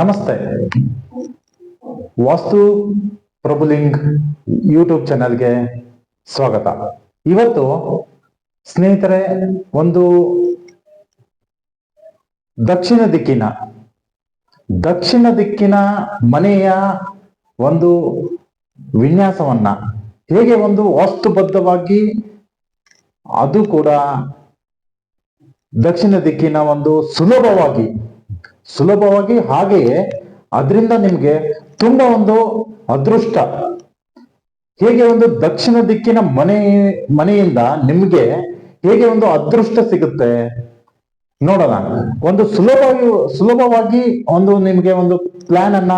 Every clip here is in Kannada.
ನಮಸ್ತೆ. ವಾಸ್ತು ಪ್ರಭುಲಿಂಗ್ ಯೂಟ್ಯೂಬ್ ಚಾನೆಲ್ಗೆ ಸ್ವಾಗತ. ಇವತ್ತು ಸ್ನೇಹಿತರೆ, ಒಂದು ದಕ್ಷಿಣ ದಿಕ್ಕಿನ ದಕ್ಷಿಣ ದಿಕ್ಕಿನ ಮನೆಯ ಒಂದು ವಿನ್ಯಾಸವನ್ನ, ಹೇಗೆ ಒಂದು ವಾಸ್ತುಬದ್ಧವಾಗಿ ಅದು ಕೂಡ ದಕ್ಷಿಣ ದಿಕ್ಕಿನ ಒಂದು ಸುಲಭವಾಗಿ ಸುಲಭವಾಗಿ ಹಾಗೆಯೇ ಅದರಿಂದ ನಿಮ್ಗೆ ತುಂಬಾ ಒಂದು ಅದೃಷ್ಟ. ಹೇಗೆ ಒಂದು ದಕ್ಷಿಣ ದಿಕ್ಕಿನ ಮನೆ, ಮನೆಯಿಂದ ನಿಮ್ಗೆ ಹೇಗೆ ಒಂದು ಅದೃಷ್ಟ ಸಿಗುತ್ತೆ ನೋಡೋಣ. ಒಂದು ಸುಲಭವಾಗಿ ಸುಲಭವಾಗಿ ಒಂದು ನಿಮ್ಗೆ ಒಂದು ಪ್ಲಾನ್ ಅನ್ನ,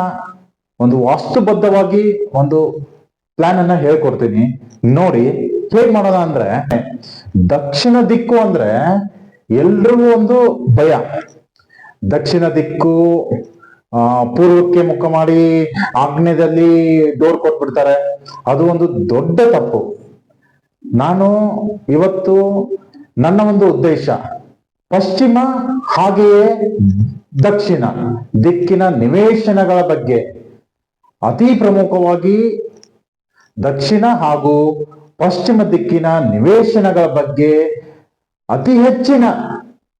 ಒಂದು ವಾಸ್ತುಬದ್ಧವಾಗಿ ಒಂದು ಪ್ಲಾನ್ ಅನ್ನ ಹೇಳ್ಕೊಡ್ತೀನಿ. ನೋಡಿ, ಹೇಗ್ ಮಾಡೋಣ ಅಂದ್ರೆ, ದಕ್ಷಿಣ ದಿಕ್ಕು ಅಂದ್ರೆ ಎಲ್ರಿಗೂ ಒಂದು ಭಯ. ದಕ್ಷಿಣ ದಿಕ್ಕು ಪೂರ್ವಕ್ಕೆ ಮುಖ ಮಾಡಿ ಆಗ್ನೇಯದಲ್ಲಿ ಡೋರ್ ಕೊಟ್ಬಿಡ್ತಾರೆ. ಅದು ಒಂದು ದೊಡ್ಡ ತಪ್ಪು. ನಾನು ಇವತ್ತು ನನ್ನ ಒಂದು ಉದ್ದೇಶ, ಪಶ್ಚಿಮ ಹಾಗೆಯೇ ದಕ್ಷಿಣ ದಿಕ್ಕಿನ ನಿವೇಶನಗಳ ಬಗ್ಗೆ. ಅತಿ ಪ್ರಮುಖವಾಗಿ ದಕ್ಷಿಣ ಹಾಗೂ ಪಶ್ಚಿಮ ದಿಕ್ಕಿನ ನಿವೇಶನಗಳ ಬಗ್ಗೆ ಅತಿ ಹೆಚ್ಚಿನ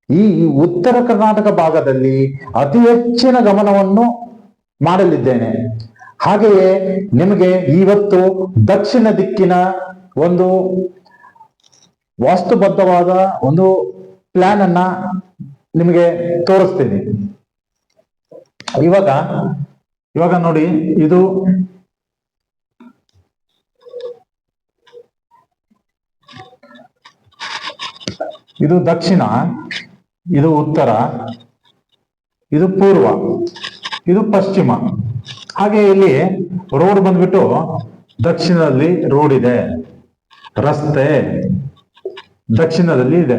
ಈ ಉತ್ತರ ಕರ್ನಾಟಕ ಭಾಗದಲ್ಲಿ ಅತಿ ಹೆಚ್ಚಿನ ಗಮನವನ್ನು ಮಾಡಲಿದ್ದೇನೆ. ಹಾಗೆಯೇ ನಿಮಗೆ ಇವತ್ತು ದಕ್ಷಿಣ ದಿಕ್ಕಿನ ಒಂದು ವಾಸ್ತುಬದ್ಧವಾದ ಒಂದು ಪ್ಲಾನ್ ಅನ್ನ ನಿಮಗೆ ತೋರಿಸ್ತೀನಿ. ಇವಾಗ ಇವಾಗ ನೋಡಿ, ಇದು ಇದು ದಕ್ಷಿಣ. ಇದು ಉತ್ತರ, ಇದು ಪೂರ್ವ, ಇದು ಪಶ್ಚಿಮ. ಹಾಗೆ ಇಲ್ಲಿ ರೋಡ್ ಬಂದ್ಬಿಟ್ಟು ದಕ್ಷಿಣದಲ್ಲಿ ರೋಡ್ ಇದೆ. ರಸ್ತೆ ದಕ್ಷಿಣದಲ್ಲಿ ಇದೆ.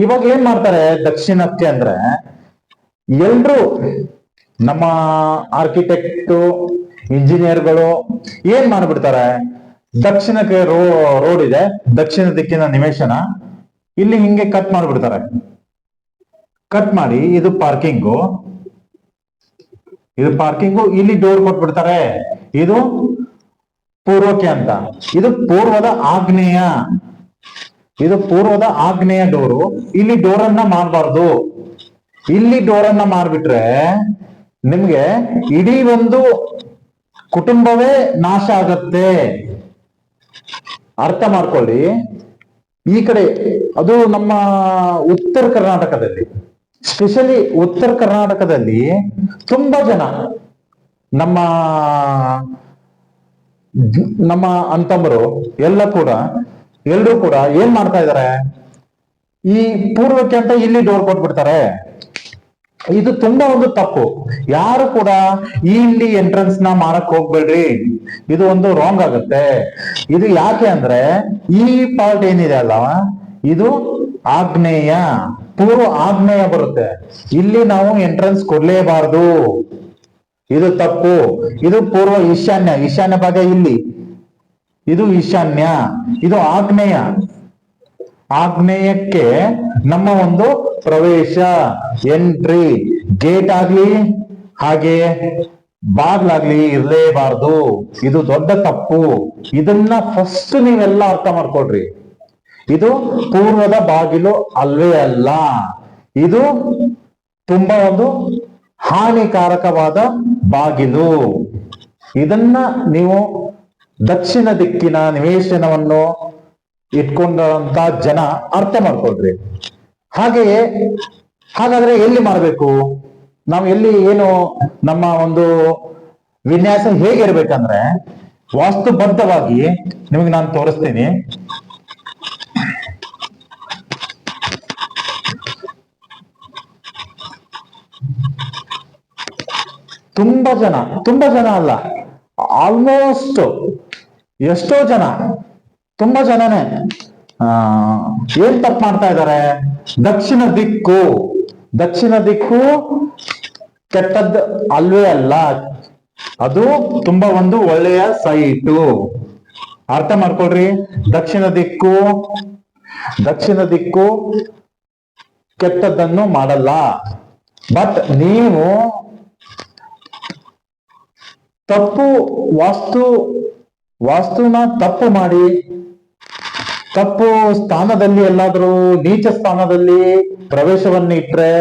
ಇವಾಗ ಏನ್ ಮಾಡ್ತಾರೆ ದಕ್ಷಿಣಕ್ಕೆ ಅಂದ್ರೆ ಎಲ್ರು ನಮ್ಮ ಆರ್ಕಿಟೆಕ್ಟ್ ಇಂಜಿನಿಯರ್ಗಳು ಏನ್ ಮಾಡ್ಬಿಡ್ತಾರೆ? ದಕ್ಷಿಣಕ್ಕೆ ರೋ ರೋಡ್ ಇದೆ. ದಕ್ಷಿಣ ದಿಕ್ಕಿನ ನಿವೇಶನ ಇಲ್ಲಿ ಹಿಂಗೆ ಕಟ್ ಮಾಡ್ಬಿಡ್ತಾರೆ. ಕಟ್ ಮಾಡಿ ಇದು ಪಾರ್ಕಿಂಗು ಇದು ಪಾರ್ಕಿಂಗು ಇಲ್ಲಿ ಡೋರ್ ಕೊಟ್ಬಿಡ್ತಾರೆ. ಇದು ಪೂರ್ವಕ್ಕೆ ಅಂತ. ಇದು ಪೂರ್ವದ ಆಗ್ನೇಯ. ಇದು ಪೂರ್ವದ ಆಗ್ನೇಯ ಡೋರು ಇಲ್ಲಿ ಡೋರ್ ಅನ್ನ ಮಾಡಬಾರ್ದು. ಇಲ್ಲಿ ಡೋರ್ ಅನ್ನ ಮಾಡ್ಬಿಟ್ರೆ ನಿಮ್ಗೆ ಇಡೀ ಒಂದು ಕುಟುಂಬವೇ ನಾಶ ಆಗತ್ತೆ. ಅರ್ಥ ಮಾಡ್ಕೊಳ್ಳಿ. ಈ ಕಡೆ ಅದು ನಮ್ಮ ಉತ್ತರ ಕರ್ನಾಟಕದಲ್ಲಿ ಸ್ಪೆಷಲಿ ಉತ್ತರ ಕರ್ನಾಟಕದಲ್ಲಿ ತುಂಬಾ ಜನ ನಮ್ಮ ನಮ್ಮ ಅಂತಂಬರು ಎಲ್ಲ ಕೂಡ, ಎಲ್ರು ಕೂಡ ಏನ್ ಮಾಡ್ತಾ ಇದಾರೆ? ಈ ಪೂರ್ವಕ್ಕೆ ಅಂತ ಇಲ್ಲಿ ಡೋರ್ ಕೊಟ್ಬಿಡ್ತಾರೆ. ಇದು ತುಂಬಾ ಒಂದು ತಪ್ಪು. ಯಾರು ಕೂಡ ಇಲ್ಲಿ ಎಂಟ್ರೆನ್ಸ್ನ ಮಾಡಕ್ ಹೋಗ್ಬೇಡ್ರಿ. ಇದು ಒಂದು ರಾಂಗ್ ಆಗುತ್ತೆ. ಇದು ಯಾಕೆ ಅಂದ್ರೆ ಈ ಪಾರ್ಟ್ ಏನಿದೆ ಅಲ್ಲ ಇದು ಆಗ್ನೇಯ. ಪೂರ್ವ ಆಗ್ನೇಯ ಬರುತ್ತೆ. ಇಲ್ಲಿ ನಾವು ಎಂಟ್ರೆನ್ಸ್ ಕೊಡ್ಲೇಬಾರ್ದು. ಇದು ತಪ್ಪು. ಇದು ಪೂರ್ವ ಈಶಾನ್ಯ. ಈಶಾನ್ಯ ಭಾಗ ಇಲ್ಲಿ. ಇದು ಈಶಾನ್ಯ. ಇದು ಆಗ್ನೇಯ. ಆಗ್ನೇಯಕ್ಕೆ ನಮ್ಮ ಒಂದು ಪ್ರವೇಶ. ಎಂಟ್ರಿ ಗೇಟ್ ಆಗ್ಲಿ, ಹಾಗೆ ಬಾಗ್ಲಾಗ್ಲಿ ಇರಲೇಬಾರ್ದು. ಇದು ದೊಡ್ಡ ತಪ್ಪು. ಇದನ್ನ ಫಸ್ಟ್ ನೀವೆಲ್ಲ ಅರ್ಥ ಮಾಡ್ಕೊಳ್ರಿ. ಇದು ಪೂರ್ವದ ಬಾಗಿಲು ಅಲ್ವೇ ಅಲ್ಲ. ಇದು ತುಂಬಾ ಒಂದು ಹಾನಿಕಾರಕವಾದ ಬಾಗಿಲು. ಇದನ್ನ ನೀವು ದಕ್ಷಿಣ ದಿಕ್ಕಿನ ನಿವೇಶನವನ್ನು ಇಟ್ಕೊಂಡಂತ ಜನ ಅರ್ಥ ಮಾಡ್ಕೊಳ್ರಿ. ಹಾಗೆಯೇ, ಹಾಗಾದ್ರೆ ಎಲ್ಲಿ ಮಾಡಬೇಕು? ನಾವು ಎಲ್ಲಿ ಏನು ನಮ್ಮ ಒಂದು ವಿನ್ಯಾಸ ಹೇಗಿರ್ಬೇಕಂದ್ರೆ, ವಾಸ್ತುಬದ್ಧವಾಗಿ ನಿಮಗೆ ನಾನು ತೋರಿಸ್ತೀನಿ. ತುಂಬಾ ಜನ ತುಂಬಾ ಜನ ಅಲ್ಲ ಆಲ್ಮೋಸ್ಟ್ ಎಷ್ಟೋ ಜನ ತುಂಬಾ ಜನನೇ, ಆ, ಏನ್ ತಪ್ಪು ಮಾಡ್ತಾ ಇದ್ದಾರೆ? ದಕ್ಷಿಣ ದಿಕ್ಕು. ದಕ್ಷಿಣ ದಿಕ್ಕು ಕೆಟ್ಟದ್ದು ಅಲ್ವೇ ಅಲ್ಲ. ಅದು ತುಂಬಾ ಒಂದು ಒಳ್ಳೆಯ ಸೈಟು. ಅರ್ಥ ಮಾಡ್ಕೊಳ್ರಿ. ದಕ್ಷಿಣ ದಿಕ್ಕು ದಕ್ಷಿಣ ದಿಕ್ಕು ಕೆಟ್ಟದ್ದನ್ನು ಮಾಡಲ್ಲ. ಬಟ್ ನೀವು ತಪ್ಪು ವಾಸ್ತು, ವಾಸ್ತುನ ತಪ್ಪು ಮಾಡಿ ತಪ್ಪು ಸ್ಥಾನದಲ್ಲಿ ಎಲ್ಲಾದ್ರೂ ನೀಚ ಸ್ಥಾನದಲ್ಲಿ ಪ್ರವೇಶವನ್ನು ಇಟ್ರೆ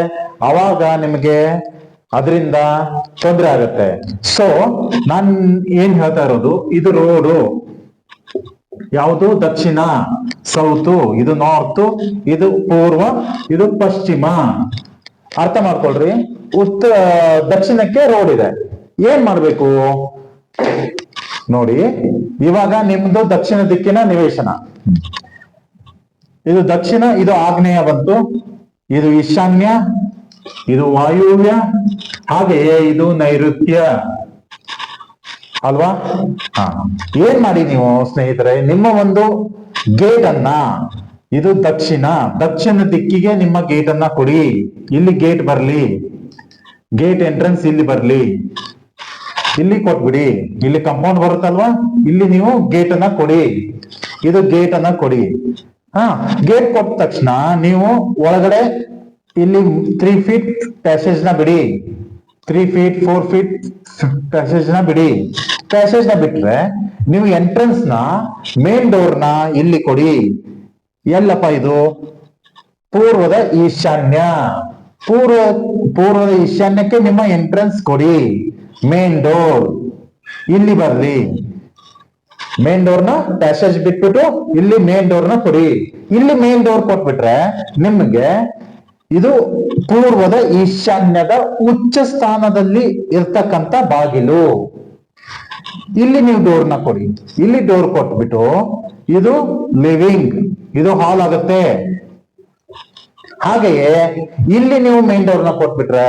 ಅವಾಗ ನಿಮಗೆ ಅದರಿಂದ ತೊಂದರೆ ಆಗತ್ತೆ. ಸೊ ನಾನ್ ಏನ್ ಹೇಳ್ತಾ ಇರೋದು? ಇದು ರೋಡು ಯಾವುದು? ದಕ್ಷಿಣ ಸೌತ್ ಇದು ನಾರ್ತ್ ಇದು ಪೂರ್ವ, ಇದು ಪಶ್ಚಿಮ. ಅರ್ಥ ಮಾಡ್ಕೊಳ್ರಿ? ಉತ್ತ ದಕ್ಷಿಣಕ್ಕೆ ರೋಡ್ ಇದೆ. ಏನ್ ಮಾಡ್ಬೇಕು? ನೋಡಿ, ಇವಾಗ ನಿಮ್ದು ದಕ್ಷಿಣ ದಿಕ್ಕಿನ ನಿವೇಶನ. ಇದು ದಕ್ಷಿಣ, ಇದು ಆಗ್ನೇಯ ಬಂತು. ಇದು ಈಶಾನ್ಯ, ಇದು ವಾಯುವ್ಯ ಹಾಗೆಯೇ ಇದು ನೈಋತ್ಯ. ಅಲ್ವಾ? ಹಾ. ಏನ್ ಮಾಡಿ ನೀವು ಸ್ನೇಹಿತರೆ? ನಿಮ್ಮ ಒಂದು ಗೇಟ್ ಅನ್ನ ಇದು ದಕ್ಷಿಣ. ದಕ್ಷಿಣ ದಿಕ್ಕಿಗೆ ನಿಮ್ಮ ಗೇಟ್ ಅನ್ನ ಕೊಡಿ. ಇಲ್ಲಿ ಗೇಟ್ ಬರ್ಲಿ. ಗೇಟ್ ಎಂಟ್ರೆನ್ಸ್ ಇಲ್ಲಿ ಬರ್ಲಿ. ಇಲ್ಲಿ ಕೊಟ್ಬಿಡಿ. ಇಲ್ಲಿ ಕಂಪೌಂಡ್ ಬರುತ್ತಲ್ವಾ? ಇಲ್ಲಿ ನೀವು ಗೇಟ್ ಅನ್ನ ಕೊಡಿ. ಇದು ಗೇಟ್ ಅನ್ನ ಕೊಡಿ. ಹಾ ಗೇಟ್ ಕೊಟ್ಟ ತಕ್ಷಣ ನೀವು ಒಳಗಡೆ ಇಲ್ಲಿ ತ್ರೀ ಫೀಟ್ ಪ್ಯಾಸೇಜ್ನ ಬಿಡಿ. ತ್ರೀ ಫೀಟ್ ಫೋರ್ ಫೀಟ್ ಪ್ಯಾಸೇಜ್ನ ಬಿಡಿ. ಪ್ಯಾಸೇಜ್ನ ಬಿಟ್ರೆ ನೀವು ಎಂಟ್ರೆನ್ಸ್ನ ಮೇನ್ ಡೋರ್ನ ಇಲ್ಲಿ ಕೊಡಿ. ಎಲ್ಲಪ್ಪ ಇದು? ಪೂರ್ವದ ಈಶಾನ್ಯ. ಪೂರ್ವ, ಪೂರ್ವದ ಈಶಾನ್ಯಕ್ಕೆ ನಿಮ್ಮ ಎಂಟ್ರೆನ್ಸ್ ಕೊಡಿ. ಮೇನ್ ಡೋರ್ ಇಲ್ಲಿ ಬರ್ರಿ. ಮೇನ್ ಡೋರ್ನ ಪ್ಯಾಸೇಜ್ ಬಿಟ್ಬಿಟ್ಟು ಇಲ್ಲಿ ಮೇನ್ ಡೋರ್ನ ಕೊಡಿ. ಇಲ್ಲಿ ಮೇನ್ ಡೋರ್ ಕೊಟ್ಬಿಟ್ರೆ ನಿಮ್ಗೆ ಇದು ಪೂರ್ವದ ಈಶಾನ್ಯದ ಉಚ್ಚ ಸ್ಥಾನದಲ್ಲಿ ಇರ್ತಕ್ಕಂತ ಬಾಗಿಲು. ಇಲ್ಲಿ ನೀವು ಡೋರ್ನ ಕೊಡಿ. ಇಲ್ಲಿ ಡೋರ್ ಕೊಟ್ಬಿಟ್ಟು ಇದು ಲಿವಿಂಗ್ ಇದು ಹಾಲ್ ಆಗುತ್ತೆ. ಹಾಗೆಯೇ ಇಲ್ಲಿ ನೀವು ಮೇನ್ ಡೋರ್ನ ಕೊಟ್ಬಿಟ್ರೆ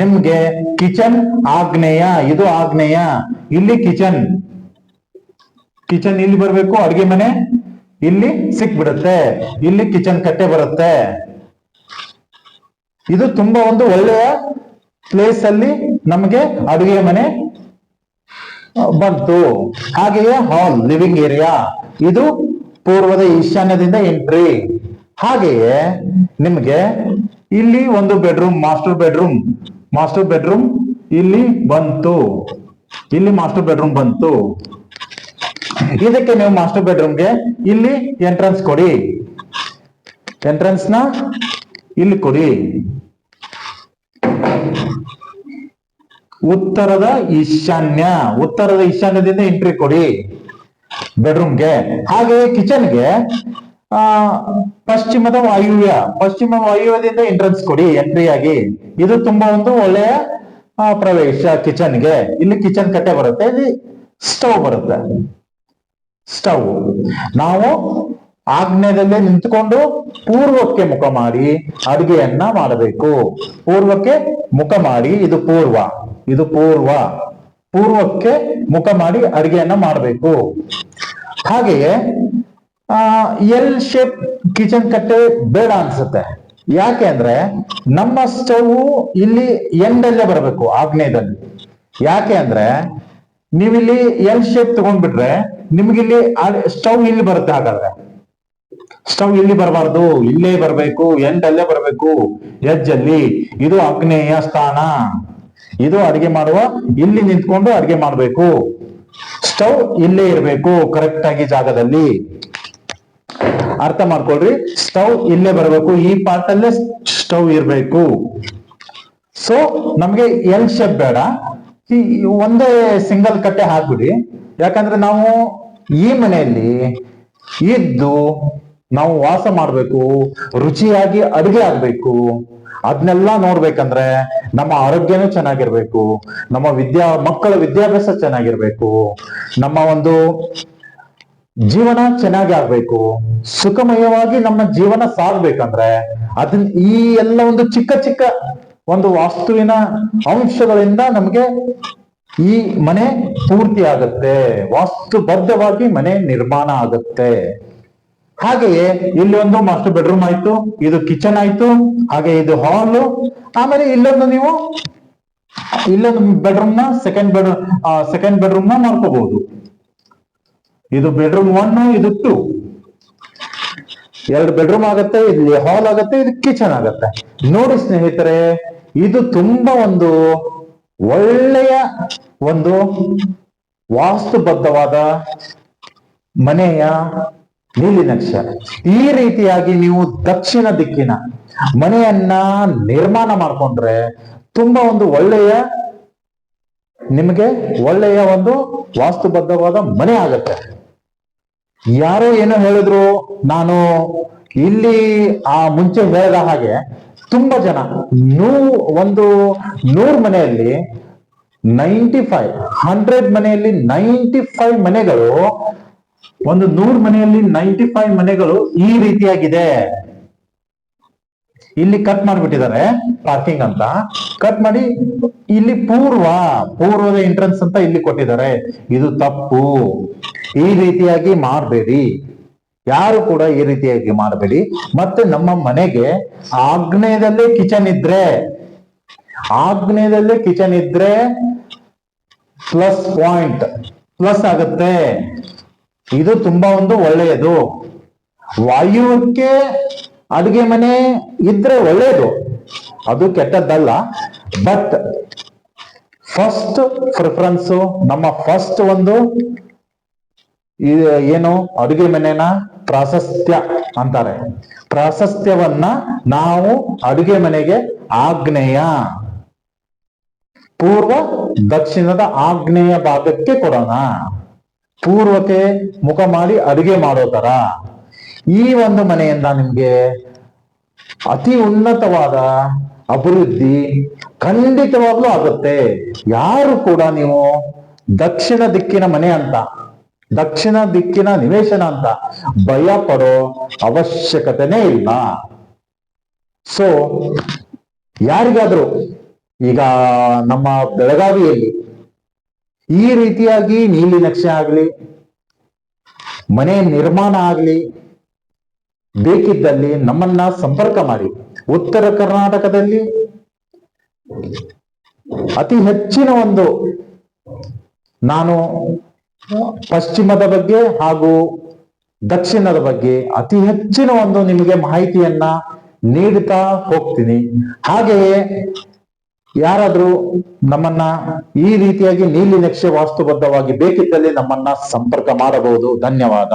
ನಿಮ್ಗೆ ಕಿಚನ್ ಆಗ್ನೇಯ, ಇದು ಆಗ್ನೇಯ. ಇಲ್ಲಿ ಕಿಚನ್ ಕಿಚನ್ ಇಲ್ಲಿ ಬರಬೇಕು, ಅಡುಗೆ ಮನೆ ಇಲ್ಲಿ ಸಿಕ್ಬಿಡುತ್ತೆ. ಇಲ್ಲಿ ಕಿಚನ್ ಕಟ್ಟೆ ಬರುತ್ತೆ. ಇದು ತುಂಬಾ ಒಂದು ಒಳ್ಳೆಯ ಪ್ಲೇಸ್ ಅಲ್ಲಿ ನಮಗೆ ಅಡುಗೆ ಮನೆ ಬಂತು. ಹಾಗೆಯೇ ಹಾಲ್ ಲಿವಿಂಗ್ ಏರಿಯಾ ಇದು ಪೂರ್ವದ ಈಶಾನ್ಯದಿಂದ ಎಂಟ್ರಿ ಹಾಗೆಯೇ ನಿಮಗೆ ಇಲ್ಲಿ ಒಂದು bedroom master bedroom master bedroom ಇಲ್ಲಿ ಬಂತು. ಇಲ್ಲಿ ಮಾಸ್ಟರ್ ಬೆಡ್ರೂಮ್ ಬಂತು. ಇದಕ್ಕೆ ನೀವು ಮಾಸ್ಟರ್ ಬೆಡ್ರೂಮ್ಗೆ ಇಲ್ಲಿ ಎಂಟ್ರೆನ್ಸ್ ಕೊಡಿ. ಎಂಟ್ರೆನ್ಸ್ನ ಇಲ್ಲಿ ಕೊಡಿ. ಉತ್ತರದ ಈಶಾನ್ಯ. ಉತ್ತರದ ಈಶಾನ್ಯದಿಂದ ಎಂಟ್ರಿ ಕೊಡಿ. ಬೆಡ್ರೂಮ್ಗೆ ಹಾಗೆಯೇ ಕಿಚನ್ಗೆ ಆ, ಪಶ್ಚಿಮದ ವಾಯುವ್ಯ. ಪಶ್ಚಿಮ ವಾಯುವ್ಯದಿಂದ ಎಂಟ್ರೆನ್ಸ್ ಕೊಡಿ ಎಂಟ್ರಿ ಆಗಿ. ಇದು ತುಂಬಾ ಒಂದು ಒಳ್ಳೆಯ ಪ್ರವೇಶ ಕಿಚನ್ಗೆ ಇಲ್ಲಿ ಕಿಚನ್ ಕಟ್ಟೆ ಬರುತ್ತೆ, ಇಲ್ಲಿ ಸ್ಟವ್ ಬರುತ್ತೆ. ಸ್ಟವ್. ನಾವು ಆಗ್ನೇಯದಲ್ಲೇ ನಿಂತುಕೊಂಡು ಪೂರ್ವಕ್ಕೆ ಮುಖ ಮಾಡಿ ಅಡುಗೆಯನ್ನ ಮಾಡಬೇಕು. ಪೂರ್ವಕ್ಕೆ ಮುಖ ಮಾಡಿ ಇದು ಪೂರ್ವ. ಇದು ಪೂರ್ವ. ಪೂರ್ವಕ್ಕೆ ಮುಖ ಮಾಡಿ ಅಡುಗೆಯನ್ನ ಮಾಡಬೇಕು. ಹಾಗೆಯೇ, ಆ, ಎಲ್ ಶೇಪ್ ಕಿಚನ್ ಕಟ್ಟೆ ಬೇಡ ಅನ್ಸುತ್ತೆ. ಯಾಕೆ ಅಂದ್ರೆ ನಮ್ಮ ಸ್ಟವ್ ಇಲ್ಲಿ ಎಂಡಲ್ಲೇ ಬರಬೇಕು ಆಗ್ನೇಯದಲ್ಲಿ ಯಾಕೆ ಅಂದ್ರೆ ನೀವಿಲ್ಲಿ ಎಲ್ ಶೇಪ್ ತಗೊಂಡ್ಬಿಟ್ರೆ ನಿಮ್ಗಿಲ್ಲಿ ಸ್ಟವ್ ಇಲ್ಲಿ ಬರುತ್ತೆ ಹಾಗಾದ್ರೆ? ಸ್ಟವ್ ಇಲ್ಲಿ ಬರಬಾರ್ದು? ಇಲ್ಲೇ ಬರಬೇಕು ಅಲ್ಲೇ ಬರಬೇಕು ಎಜ್ ಅಲ್ಲಿ. ಇದು ಅಗ್ನೇಯ ಸ್ಥಾನ. ಇದು ಅಡಿಗೆ ಮಾಡುವ, ಇಲ್ಲಿ ನಿಂತ್ಕೊಂಡು ಅಡಿಗೆ ಮಾಡಬೇಕು. ಸ್ಟವ್ ಇಲ್ಲೇ ಇರಬೇಕು ಕರೆಕ್ಟ್ ಆಗಿ ಜಾಗದಲ್ಲಿ. ಅರ್ಥ ಮಾಡ್ಕೊಳ್ರಿ. ಸ್ಟವ್ ಇಲ್ಲೇ ಬರಬೇಕು, ಈ ಪಾರ್ಟ್ ಅಲ್ಲೇ ಸ್ಟವ್ ಇರಬೇಕು. ಸೊ ನಮ್ಗೆ ಎಲ್ ಶೇಪ್ ಬೇಡ. ಒಂದೇ ಸಿಂಗಲ್ ಕಟ್ಟೆ ಹಾಕ್ಬಿಡಿ. ಯಾಕಂದ್ರೆ ನಾವು ಈ ಮನೆಯಲ್ಲಿ ಇದ್ದು ನಾವು ವಾಸ ಮಾಡಬೇಕು, ರುಚಿಯಾಗಿ ಅಡುಗೆ ಆಗ್ಬೇಕು ಅದನ್ನೆಲ್ಲ ನೋಡ್ಬೇಕಂದ್ರೆ ನಮ್ಮ ಆರೋಗ್ಯನೂ ಚೆನ್ನಾಗಿರ್ಬೇಕು, ನಮ್ಮ ವಿದ್ಯಾ, ಮಕ್ಕಳ ವಿದ್ಯಾಭ್ಯಾಸ ಚೆನ್ನಾಗಿರ್ಬೇಕು, ನಮ್ಮ ಒಂದು ಜೀವನ ಚೆನ್ನಾಗಿ ಆಗ್ಬೇಕು, ಸುಖಮಯವಾಗಿ ನಮ್ಮ ಜೀವನ ಸಾಗ್ಬೇಕಂದ್ರೆ ಅದನ್ನ ಈ ಎಲ್ಲ ಒಂದು ಚಿಕ್ಕ ಚಿಕ್ಕ ಒಂದು ವಾಸ್ತುವಿನ ಅಂಶಗಳಿಂದ ನಮಗೆ ಈ ಮನೆ ಪೂರ್ತಿ ಆಗತ್ತೆ. ವಾಸ್ತುಬದ್ಧವಾಗಿ ಮನೆ ನಿರ್ಮಾಣ ಆಗತ್ತೆ. ಹಾಗೆಯೇ ಇಲ್ಲಿ ಒಂದು ಮಾಸ್ಟರ್ ಬೆಡ್ರೂಮ್ ಆಯ್ತು, ಇದು ಕಿಚನ್ ಆಯ್ತು, ಹಾಗೆ ಇದು ಹಾಲ್ ಆಮೇಲೆ ಇಲ್ಲೊಂದು ನೀವು ಇಲ್ಲೊಂದು ಬೆಡ್ರೂಮ್ನ ಸೆಕೆಂಡ್ ಬೆಡ್ ಸೆಕೆಂಡ್ ಬೆಡ್ರೂಮ್ನ ಮಾಡ್ಕೋಬಹುದು. ಇದು ಬೆಡ್ರೂಮ್ ಒನ್ ಇದು ಟೂ ಎರಡು ಬೆಡ್ರೂಮ್ ಆಗತ್ತೆ, ಇಲ್ಲಿ ಹಾಲ್ ಆಗತ್ತೆ, ಇದು ಕಿಚನ್ ಆಗತ್ತೆ. ನೋಡಿ ಸ್ನೇಹಿತರೆ, ಇದು ತುಂಬಾ ಒಂದು ಒಳ್ಳೆಯ ಒಂದು ವಾಸ್ತುಬದ್ಧವಾದ ಮನೆಯ ನೀಲಿ ನಕ್ಷೆ. ಈ ರೀತಿಯಾಗಿ ನೀವು ದಕ್ಷಿಣ ದಿಕ್ಕಿನ ಮನೆಯನ್ನ ನಿರ್ಮಾಣ ಮಾಡ್ಕೊಂಡ್ರೆ ತುಂಬಾ ಒಂದು ಒಳ್ಳೆಯ ನಿಮಗೆ ಒಳ್ಳೆಯ ಒಂದು ವಾಸ್ತುಬದ್ಧವಾದ ಮನೆ ಆಗತ್ತೆ. ಯಾರೋ ಏನೋ ಹೇಳಿದ್ರು, ನಾನು ಇಲ್ಲಿ ಆ ಮುಂಚೆ ಹೇಳಿದ ಹಾಗೆ ತುಂಬಾ ಜನ. ನೂ ಒಂದು ನೂರ್ ಮನೆಯಲ್ಲಿ ನೈಂಟಿ ಫೈವ್ ಹಂಡ್ರೆಡ್ ಮನೆಯಲ್ಲಿ ನೈಂಟಿ ಫೈವ್ ಮನೆಗಳು, ಒಂದು ನೂರ್ ಮನೆಯಲ್ಲಿ ನೈಂಟಿ ಫೈವ್ ಮನೆಗಳು ಈ ರೀತಿಯಾಗಿದೆ. ಇಲ್ಲಿ ಕಟ್ ಮಾಡ್ಬಿಟ್ಟಿದ್ದಾರೆ ಪಾರ್ಕಿಂಗ್ ಅಂತ. ಕಟ್ ಮಾಡಿ ಇಲ್ಲಿ ಪೂರ್ವ, ಪೂರ್ವದ ಎಂಟ್ರೆನ್ಸ್ ಅಂತ ಇಲ್ಲಿ ಕೊಟ್ಟಿದ್ದಾರೆ. ಇದು ತಪ್ಪು. ಈ ರೀತಿಯಾಗಿ ಮಾಡಬೇಡಿ. ಯಾರು ಕೂಡ ಈ ರೀತಿಯಾಗಿ ಮಾಡಬೇಡಿ. ಮತ್ತೆ ನಮ್ಮ ಮನೆಗೆ ಆಗ್ನೇಯದಲ್ಲೇ ಕಿಚನ್ ಇದ್ರೆ, ಆಗ್ನೇಯದಲ್ಲೇ ಕಿಚನ್ ಇದ್ರೆ ಪ್ಲಸ್ ಪಾಯಿಂಟ್, ಪ್ಲಸ್ ಆಗುತ್ತೆ. ಇದು ತುಂಬಾ ಒಂದು ಒಳ್ಳೆಯದು. ವಾಯುವಕ್ಕೆ ಅಡುಗೆ ಮನೆ ಇದ್ರೆ ಒಳ್ಳೆಯದು. ಅದು ಕೆಟ್ಟದ್ದಲ್ಲ. ಬಟ್ ಫಸ್ಟ್ ಪ್ರಿಫರೆನ್ಸ್ ನಮ್ಮ ಫಸ್ಟ್ ಒಂದು ಏನು, ಅಡುಗೆ ಮನೆನ ಪ್ರಾಶಸ್ತ್ಯ ಅಂತಾರೆ. ಪ್ರಾಶಸ್ತ್ಯವನ್ನ ನಾವು ಅಡುಗೆ ಮನೆಗೆ ಆಗ್ನೇಯ. ಪೂರ್ವ ದಕ್ಷಿಣದ ಆಗ್ನೇಯ ಭಾಗಕ್ಕೆ ಕೊಡೋಣ. ಪೂರ್ವಕ್ಕೆ ಮುಖ ಮಾಡಿ ಅಡುಗೆ ಮಾಡೋ ತರ ಈ ಒಂದು ಮನೆಯಿಂದ ನಿಮ್ಗೆ ಅತಿ ಉನ್ನತವಾದ ಅಭಿವೃದ್ಧಿ ಖಂಡಿತವಾಗ್ಲೂ ಆಗುತ್ತೆ. ಯಾರು ಕೂಡ ನೀವು ದಕ್ಷಿಣ ದಿಕ್ಕಿನ ಮನೆ ಅಂತ ದಕ್ಷಿಣ ದಿಕ್ಕಿನ ನಿವೇಶನ ಅಂತ ಭಯ ಪಡೋ ಅವಶ್ಯಕತೆನೇ ಇಲ್ಲ. ಸೊ ಯಾರಿಗಾದ್ರೂ ಈಗ ನಮ್ಮ ಬೆಳಗಾವಿಯಲ್ಲಿ ಈ ರೀತಿಯಾಗಿ ನೀಲಿ ನಕ್ಷೆ ಆಗ್ಲಿ, ಮನೆ ನಿರ್ಮಾಣ ಆಗ್ಲಿ ಬೇಕಿದ್ದಲ್ಲಿ ನಮ್ಮನ್ನ ಸಂಪರ್ಕ ಮಾಡಿ. ಉತ್ತರ ಕರ್ನಾಟಕದಲ್ಲಿ ಅತಿ ಹೆಚ್ಚಿನ ಒಂದು ನಾನು ಪಶ್ಚಿಮದ ಬಗ್ಗೆ ಹಾಗೂ ದಕ್ಷಿಣದ ಬಗ್ಗೆ ಅತಿ ಹೆಚ್ಚಿನ ಒಂದು ನಿಮಗೆ ಮಾಹಿತಿಯನ್ನ ನೀಡುತ್ತಾ ಹೋಗ್ತೀನಿ. ಹಾಗೆಯೇ ಯಾರಾದ್ರೂ ನಮ್ಮನ್ನ ಈ ರೀತಿಯಾಗಿ ನೀಲಿ ನಕ್ಷೆ ವಾಸ್ತುಬದ್ಧವಾಗಿ ಬೇಕಿದ್ದಲ್ಲಿ ನಮ್ಮನ್ನ ಸಂಪರ್ಕ ಮಾಡಬಹುದು. ಧನ್ಯವಾದ.